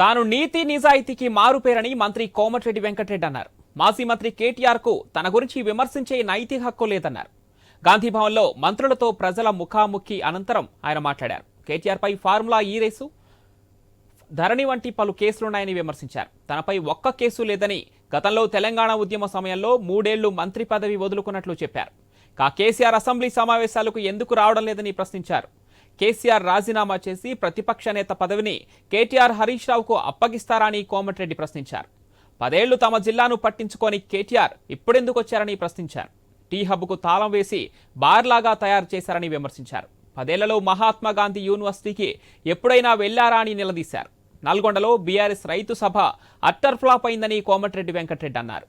తాను నీతి నిజాయితీకి మారుపేరని మంత్రి కోమటిరెడ్డి వెంకటరెడ్డి అన్నారు. మాజీ మంత్రి కేటీఆర్కు తన గురించి విమర్శించే నైతిక హక్కు లేదన్నారు. గాంధీభవన్లో మంత్రులతో ప్రజల ముఖాముఖి అనంతరం ఆయన మాట్లాడారు. కేటీఆర్ పై ఫార్ములా ఈ రేసు ధరణి వంటి పలు కేసులున్నాయని విమర్శించారు. తనపై ఒక్క కేసు లేదని గతంలో తెలంగాణ ఉద్యమ సమయంలో మూడేళ్ళు మంత్రి పదవి వదులుకున్నట్లు చెప్పారు. కా కేసీఆర్ అసెంబ్లీ సమావేశాలకు ఎందుకు రావడం లేదని ప్రశ్నించారు. కేసీఆర్ రాజీనామా చేసి ప్రతిపక్ష నేత పదవిని కేటీఆర్ హరీష్ రావుకు అప్పగిస్తారని అని కోమటిరెడ్డి ప్రశ్నించారు. పదేళ్ళు తమ జిల్లాను పట్టించుకొని కేటీఆర్ ఇప్పుడెందుకు వచ్చారని ప్రశ్నించారు. టీ హబ్కు తాళం వేసి బార్లాగా తయారు చేశారని విమర్శించారు. పదేళ్ళలో మహాత్మా గాంధీ యూనివర్సిటీకి ఎప్పుడైనా వెళ్ళారా అని నిలదీశారు. నల్గొండలో బీఆర్ఎస్ రైతు సభ అట్టర్ ఫ్లాప్ అయిందని కోమటిరెడ్డి వెంకటరెడ్డి అన్నారు.